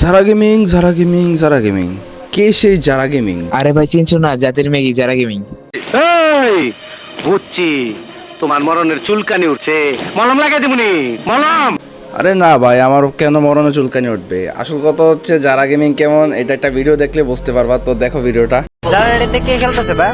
যারা গেমিং যারা গেমিং যারা গেমিং কে সেই যারা গেমিং আরে ভাই চিনছো না জাতির মেগি যারা গেমিং এই বুঝছি। তোমার মরণের চুলকানি উঠছে। মলম লাগাই দিবনি মলম! আরে না ভাই আমার কেন মরণে চুলকানি উঠবে? আসল কথা হচ্ছে যারা গেমিং কেমন? এটা একটা ভিডিও দেখলে বুঝতে পারবা। তো দেখো ভিডিওটা জানালাতে কে খেলতেছে বা?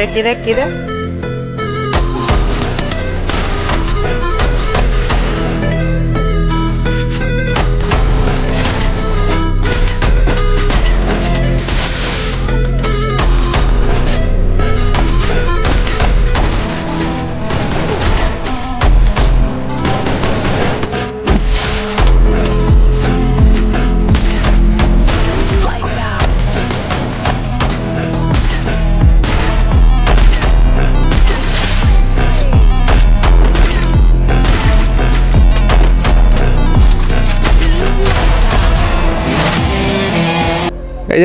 কিরে কিরে কিরে?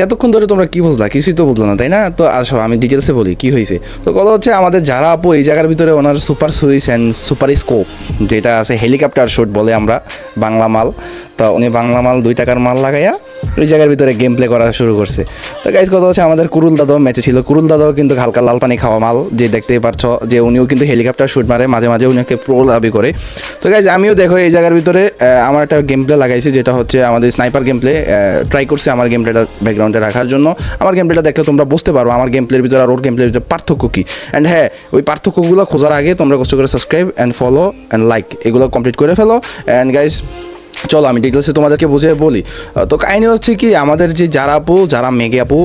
এতক্ষণ ধরে তোমরা কি বুঝলা? কিছুই তো বুঝলো না, তাই না? তো আসো, আমি ডিটেলসে বলি, কি হয়েছে? তো কথা হচ্ছে, আমাদের যারা আপু এই জায়গার ভিতরে ওনার super swiss and super scope যেটা আছে হেলিকপ্টার শুট বলে আমরা বাংলা মাল তো উনি বাংলা মাল, দুই টাকার মাল লাগাইয়া ওই জায়গার ভিতরে গেম প্লে করা শুরু করছে। তো গাইজ কথা হচ্ছে আমাদের কুরুল দাদাও ম্যাচে ছিল। কুরুল দাদাও কিন্তু হালকা লাল পানি খাওয়া মাল, যে দেখতেই পারছ যে উনিও কিন্তু হেলিকপ্টার শুট মারে, মাঝে মাঝে উনিকে প্রো দাবি করে। তো গাইজ আমিও দেখো এই জায়গার ভিতরে আমার একটা গেম প্লে লাগাইছি, যেটা হচ্ছে আমাদের স্নাইপার গেম প্লে ট্রাই করছি আমার গেম প্লেটা ব্যাকগ্রাউন্ডে রাখার জন্য। আমার গেম প্লেটা দেখলে তোমরা বুঝতে পারো আমার গেম প্লের ভিতরে আর ওর গেম প্লের ভিতরে পার্থক্য কী। অ্যান্ড হ্যাঁ ওই পার্থক্যগুলো খোঁজার আগে তোমরা কষ্ট করে subscribe and follow and like এগুলো কমপ্লিট করে ফেলো। অ্যান্ড গাইজ চলো আমি ডিটেলসে তোমাদেরকে বুঝে বলি। তো কাহিনী হচ্ছে কি, আমাদের যে যারা আপু, যারা মেগে আপু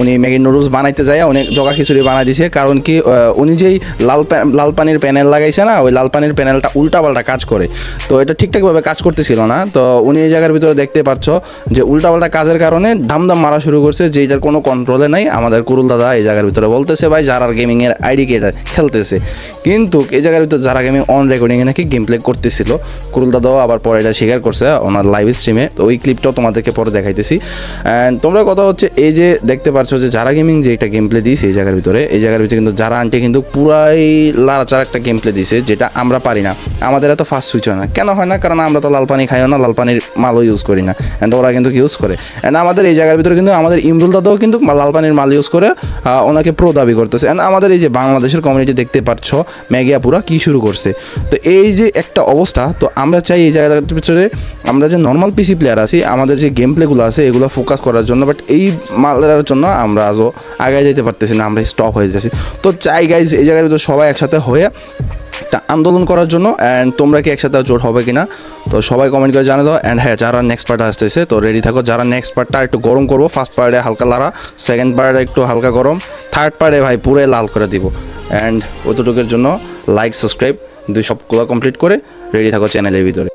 উনি ম্যাগি নুডলস বানাইতে যায় অনেক জগা খিচুড়ি বানাই দিছে। কারণ কি উনি যেই লাল লাল পানির প্যানেল লাগাইছে না, ওই লাল পানির প্যানেলটা উল্টাপাল্টা কাজ করে। তো এটা ঠিকঠাকভাবে কাজ করতেছিল না। তো উনি এই জায়গার ভিতরে দেখতে পাচ্ছ যে উল্টাপাল্টা কাজের কারণে দাম মারা শুরু করছে যে এটার কোনো কন্ট্রোলে নাই। আমাদের কুরুল দাদা এই জায়গার ভিতরে বলতেছে, ভাই যারা গেমিংয়ের আইডি কে খেলতেছে। কিন্তু এই জায়গার ভিতরে যারা গেমিং অন রেকর্ডিংয়ে নাকি গেম প্লে করতেছিল, কুরুল দাদাও আবার পরে এটা স্বীকার করছে। ওনার লাইভ স্ট্রিমে তো ওই ক্লিপটাও তোমাদেরকে পরে দেখাইতেছি। অ্যান্ড তোমরা কথা হচ্ছে, এই যে দেখতে পাচ্ছ যে যারা গেমিং যে একটা গেম প্লে দিয়েছে এই জায়গার ভিতরে, এই জায়গার ভিতরে কিন্তু যারা আনটি কিন্তু পুরাই লাড়াচার একটা গেম প্লে দিয়েছে, যেটা আমরা পারি না। আমাদের এত ফাস্ট সুইচ হয় না। কেন হয় না? কারণ আমরা তো লাল পানি খাইও না লাল পানির মালও ইউজ করি না। অ্যান্ড ওরা কিন্তু ইউজ করে? অ্যান্ড আমাদের এই জায়গার ভিতরে কিন্তু আমাদের ইমরুল দাদাও কিন্তু লাল পানির মাল ইউজ করে ওনাকে প্রো দাবি করতেছে। অ্যান্ড আমাদের এই যে বাংলাদেশের কমিউনিটি দেখতে পাচ্ছ ম্যাগিয়া পুরা কী শুরু করছে? তো এই যে একটা অবস্থা, তো আমরা চাই এই জায়গাটার ভিতরে আমরা যে নর্মাল পিসি প্লেয়ার আছি, আমাদের যে গেম প্লেগুলো আছে, এগুলো ফোকাস করার জন্য বাট এই মালের জন্য আমরা আজও আগে যেতে পারতেছি না, আমরা স্টপ হয়ে যাচ্ছি তো চাই গাইজ এই জায়গার ভিতরে সবাই একসাথে হয়ে একটা আন্দোলন করার জন্য অ্যান্ড তোমরা কি একসাথে জোট হবে কি না তো সবাই কমেন্ট করে জানিয়ে দাও অ্যান্ড হ্যাঁ যারা নেক্সট পার্ট আসতেছে, তো রেডি থাকো, যারা নেক্সট পার্টটা একটু গরম করব ফার্স্ট পার্টে হালকা লাড়া সেকেন্ড পার্টে একটু হালকা গরম থার্ড পার্টে ভাই পুরে লাল করে দিব। অ্যান্ড অতটুকুর জন্য লাইক সাবস্ক্রাইব দুই সবগুলো কমপ্লিট করে রেডি থাকো চ্যানেলের ভিতরে।